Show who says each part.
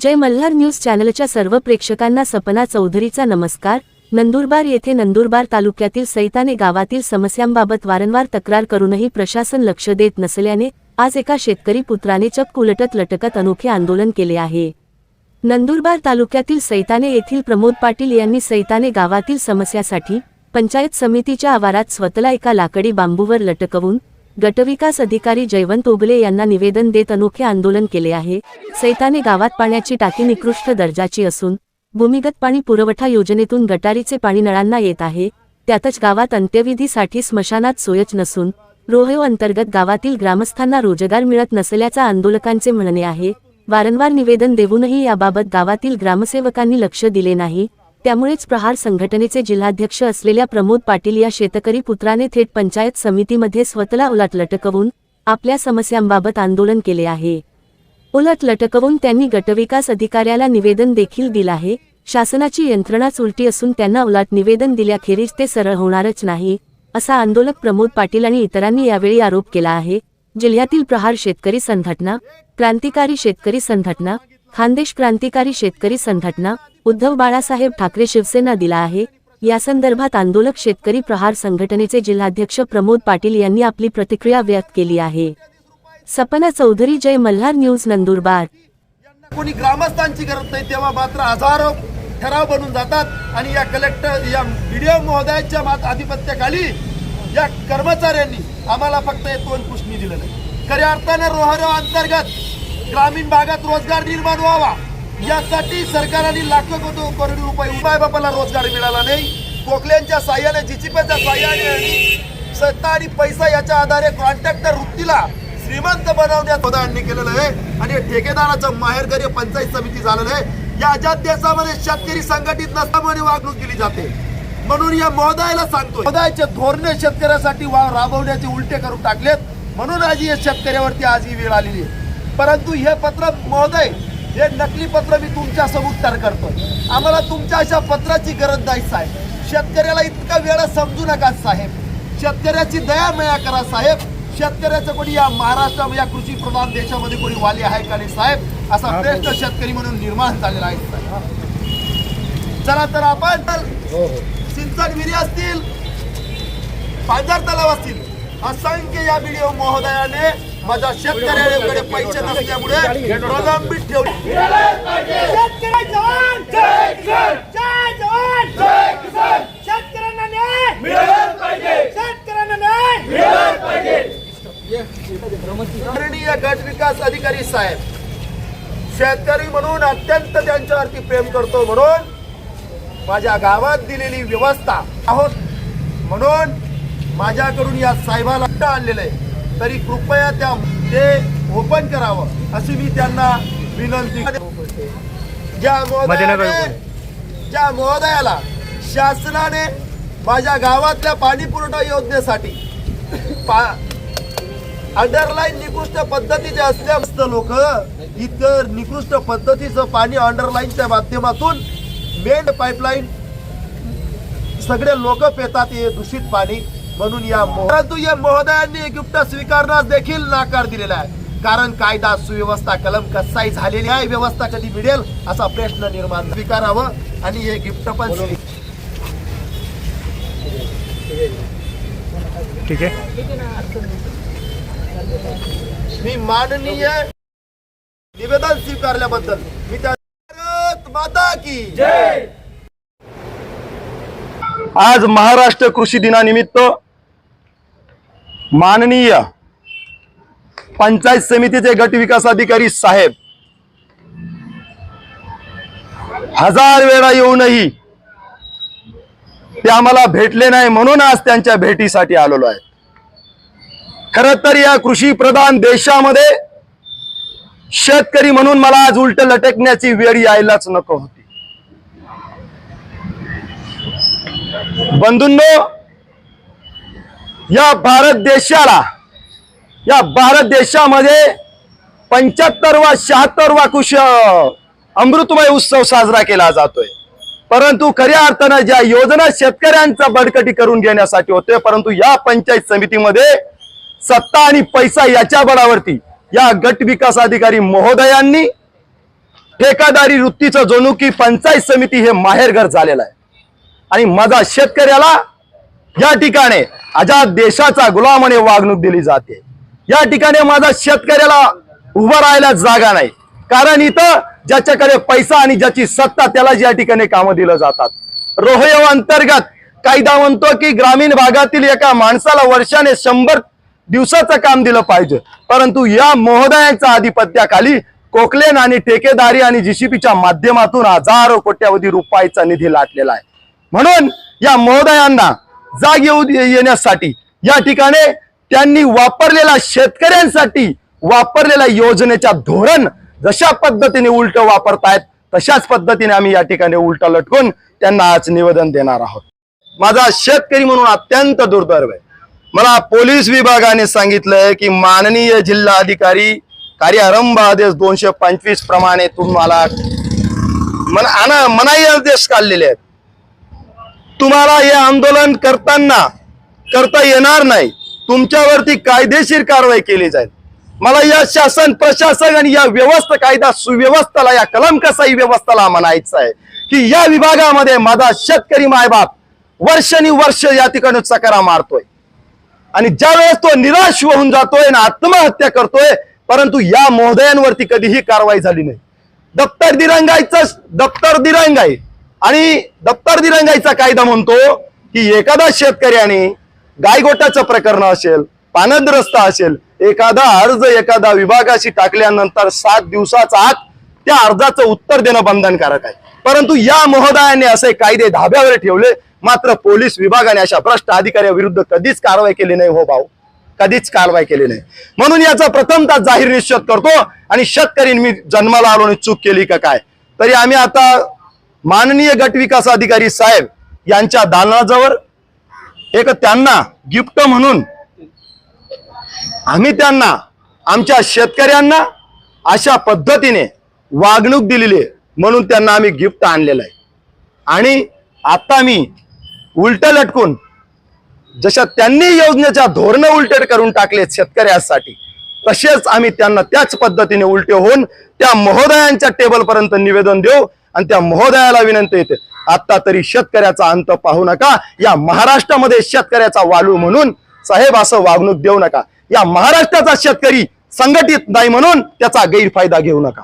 Speaker 1: जय Malhar news चॅनलच्या सर्व प्रेक्षकांना सपना चौधरीचा नमस्कार. नंदुरबार येथे नंदुरबार तालुक्यातील सैताने गावातील समस्यांबाबत वारंवार तक्रार करूनही प्रशासन लक्ष देत नसल्याने आज एका शेतकरी पुत्राने चक्क उलटत लटकत अनोखे आंदोलन केले आहे. नंदुरबार तालुक्यातील सैताने येथील प्रमोद पाटील यांनी सैताने गावातील समस्यासाठी पंचायत समितीच्या आवारात स्वतःला एका लाकडी बांबूवर लटकवून गटविकास अधिकारी जयवंत उगले यांना निवेदन देत अनोखे आंदोलन केले आहे. सैताने गावात पाण्याची टाकी निकृष्ट दर्जाची असून भूमिगत पाणी पुरवठा योजनेतून गटारीचे पाणी नळांना येत आहे. त्यातच गावात अंत्यविधीसाठी स्मशानात सोयच नसून रोहयो अंतर्गत गावातील ग्रामस्थांना रोजगार मिळत नसल्याचा आंदोलकांचे म्हणणे आहे. वारंवार निवेदन देऊनही याबाबत गावातील ग्रामसेवकांनी लक्ष दिले नाही. त्यामुळेच प्रहार संघटनेचे जिल्हाध्यक्ष असलेल्या प्रमोद पाटील या शेतकरी पुत्राने थेट पंचायत समितीमध्ये स्वतःला उलट लटकवून आपल्या समस्यांबाबत आंदोलन केले आहे. उलट लटकवून त्यांनी गटविकास अधिकाऱ्याला निवेदन देखील दिलं आहे. शासनाची यंत्रणाच उलटी असून त्यांना उलट निवेदन दिल्याखेरीज ते सरळ होणारच नाही असा आंदोलक प्रमोद पाटील आणि इतरांनी यावेळी आरोप केला आहे. जिल्ह्यातील प्रहार शेतकरी संघटना क्रांतिकारी शेतकरी संघटना खानदेश क्रांतिकारी शेतकरी संघटना उद्धव बाळासाहेब ठाकरे शिवसेना दिला आहे. या संदर्भात आंदोलक शेतकरी प्रहार संघटनेचे जिल्हाध्यक्ष प्रमोद पाटील यांनी आपली प्रतिक्रिया व्यक्त केली आहे. सपना चौधरी जय मल्हार न्यूज नंदुरबार.
Speaker 2: कोणी ग्रामस्थांची गरज नाही तेव्हा मात्र हजारो ठराव बनून जातात आणि या कलेक्टर या व्हिडिओ महोदयाच्या मात- आधिपत्याखाली या कर्मचाऱ्यांनी आम्हाला फक्त हे दोन पुष्णी दिलं नाही. खऱ्या अर्थानं रोहरो अंतर्गत ग्रामीण भागात रोजगार निर्माण व्हावा. यासाठी सरकारने लाखो कोटी करोड रुपये उपाय बापाला रोजगार मिळाला नाही. कोकल्यांच्या साह्याने जिचिपेच्या साह्याने आणि सत्ता आणि पैसा याच्या आधारे कॉन्ट्रॅक्टर वृत्तीला श्रीमंत बनवण्यात प्रधानांनी केलेलं आहे. आणि ठेकेदाराचं माहेरघरी पंचायत समिती झालेलं आहे. या ज्या देशामध्ये शेतकरी संघटित नसल्यामुळे वागणूक दिली जाते. म्हणून या महोदयाला सांगतो महोदयाचे धोरणे शेतकऱ्यासाठी वा राबवण्याचे उलटे करून टाकलेत. म्हणून आज या शेतकऱ्यावरती आज ही वेळ आलेली आहे. परंतु हे पत्र महोदय हे नकली पत्र मी तुमच्यासमोर तयार करतोय आम्हाला तुमच्या अशा पत्राची गरज नाही साहेब. शेतकऱ्याला इतका वेळ समजू नका साहेब. शेतकऱ्याची दया मया करा साहेब. शेतकऱ्याचं कोणी या महाराष्ट्र या कृषी प्रधान देशामध्ये कोणी वाली आहे का नाही साहेब? असा श्रेष्ठ शेतकरी म्हणून निर्माण झालेला आहे. चला तर आपण सिंचन विहिरी असतील पांझर तलाव असतील असंख्य या व्हिडिओ महोदयाने माझ्या शेतकऱ्याकडे पैसे नसल्यामुळे प्रलंबित ठेवले.
Speaker 3: शेतकरी
Speaker 2: गट विकास अधिकारी साहेब शेतकरी म्हणून अत्यंत त्यांच्यावरती प्रेम करतो म्हणून माझ्या गावात दिलेली व्यवस्था आहोत म्हणून माझ्याकडून या साहेबाला आणलेलं आहे. तरी कृपया त्या ते ओपन करावं अशी मी त्यांना विनंती. ज्या महोदयाने ज्या महोदयाला शासनाने माझ्या गावातल्या पाणी पुरवठा योजनेसाठी पा अंडरलाईन निकृष्ट पद्धतीचे असल्यास लोक इतर निकृष्ट पद्धतीचं पाणी अंडरलाईनच्या माध्यमातून मेन पाईपलाईन सगळे लोक पेतात हे दूषित पाणी म्हणून या महो- परंतु या महोदयांनी गिफ्ट स्वीकारण्यास देखील नाकार दिलेला आहे. कारण कायदा सुव्यवस्था कलम कसाई झालेली आहे. व्यवस्था कधी मिळेल असा प्रश्न निर्माण स्वीकारावं आणि हे गिफ्ट पण
Speaker 4: ठीक आहे.
Speaker 2: मी माननीय निवेदन स्वीकारल्याबद्दल मी त्या माता की
Speaker 4: आज महाराष्ट्र कृषी दिनानिमित्त माननीय पंचायत समितीचे गट विकास अधिकारी साहेब हजार वेळा येऊनही ते आम्हाला भेटले नाही म्हणून आज त्यांच्या भेटीसाठी आलेलो आहे. खर तर या कृषी प्रधान देशामध्ये शेतकरी म्हणून मला आज उलट लटकण्याची वेळ यायलाच नको होती. बंधूंनो या भारत देशाला या भारत देशामध्ये पंच्याहत्तरवा शहात्तरवा कुश अमृतमय उत्सव साजरा केला जातोय. परंतु खऱ्या अर्थानं ज्या योजना शेतकऱ्यांचा बडकटी करून घेण्यासाठी होते परंतु या पंचायत समितीमध्ये सत्ता आणि पैसा याच्या बळावरती या गट विकास अधिकारी महोदयांनी ठेकादारी वृत्तीचं जणू की पंचायत समिती हे माहेरघर झालेलं आहे. आणि माझा शेतकऱ्याला या ठिकाणी आजाद देशाचा गुलामाने वागणूक दिली जाते. या ठिकाणी माझा शेतकऱ्याला उभं राहायला जागा नाही. कारण इथं ज्याच्याकडे पैसा आणि ज्याची सत्ता त्याला या ठिकाणी कामं दिलं जातात. रोहयो अंतर्गत कायदा म्हणतो की ग्रामीण भागातील एका माणसाला वर्षाने शंभर दिवसाचं काम दिलं पाहिजे. परंतु या महोदयांच्या आधिपत्याखाली कोकलेन आणि ठेकेदारी आणि जीसीपीच्या माध्यमातून हजारो कोट्यावधी रुपयाचा निधी लाटलेला आहे. म्हणून या महोदयांना जाग येऊ येण्यासाठी. या ठिकाणी त्यांनी वापरलेला शेतकऱ्यांसाठी वापरलेल्या योजनेच्या धोरण जशा पद्धतीने उलट वापरतायत तशाच पद्धतीने आम्ही या ठिकाणी उलट लटकून त्यांना आज निवेदन देणार आहोत. माझा शेतकरी म्हणून अत्यंत दुर्दैव आहे. मला पोलीस विभागाने सांगितलंय की माननीय जिल्हा अधिकारी कार्यारंभ आदेश दोनशे पंचवीस प्रमाणे तुम्हाला मन मनाई आदेश काढलेले आहेत. तुम्हाला हे आंदोलन करताना करता येणार नाही. तुमच्यावरती कायदेशीर कारवाई केली जाईल. मला या शासन प्रशासन आणि या व्यवस्था कायदा सुव्यवस्थेला या कलम कसाई व्यवस्थेला म्हणायचं आहे की या विभागामध्ये माझा शेतकरी मायबाप वर्षानुवर्ष या ठिकाणी चकरा मारतोय. आणि ज्यावेळेस तो निराश होऊन जातोय आणि आत्महत्या करतोय परंतु या महोदयांवरती कधीही कारवाई झाली नाही. दप्तर दिरंगाईच दप्तर दिरंगाई आणि दप्तर दिरंगाईचा कायदा म्हणतो की एखादा शेतकऱ्याने गायगोटाचं प्रकरण असेल पानद्रस्त असेल एखादा अर्ज एखादा विभागाशी टाकल्यानंतर सात दिवसाचा आत त्या अर्जाचं उत्तर देणं बंधनकारक आहे. परंतु या महोदयाने असे कायदे धाब्यावर ठेवले मात्र पोलीस विभागाने अशा भ्रष्ट अधिकाऱ्याविरुद्ध कधीच कारवाई केली नाही हो भाऊ. कधीच कारवाई केली नाही. म्हणून याचा प्रथमता जाहीर निश्चित करतो आणि शेतकरी मी जन्माला आलो आणि चूक केली का काय? तरी आम्ही आता माननीय गट विकास अधिकारी साहेब यांच्या दालनाजवळ एक त्यांना गिफ्ट म्हणून आम्ही त्यांना आमच्या शेतकऱ्यांना अशा पद्धतीने वागणूक दिलेली आहे म्हणून त्यांना आम्ही गिफ्ट आणलेलं आहे. आणि आता मी उलट लटकून जशा त्यांनी योजनेच्या धोरण उलट करून टाकले शेतकऱ्यासाठी तसेच आम्ही त्यांना त्याच पद्धतीने उलटे होऊन त्या महोदयांच्या टेबल पर्यंत निवेदन देऊ. आणि त्या महोदयाला विनंती येते आता तरी शेतकऱ्याचा अंत पाहू नका. या महाराष्ट्रामध्ये शेतकऱ्याचा वालू म्हणून साहेब असं वागणूक देऊ नका. या महाराष्ट्राचा शेतकरी संघटित नाही म्हणून त्याचा गैरफायदा घेऊ नका.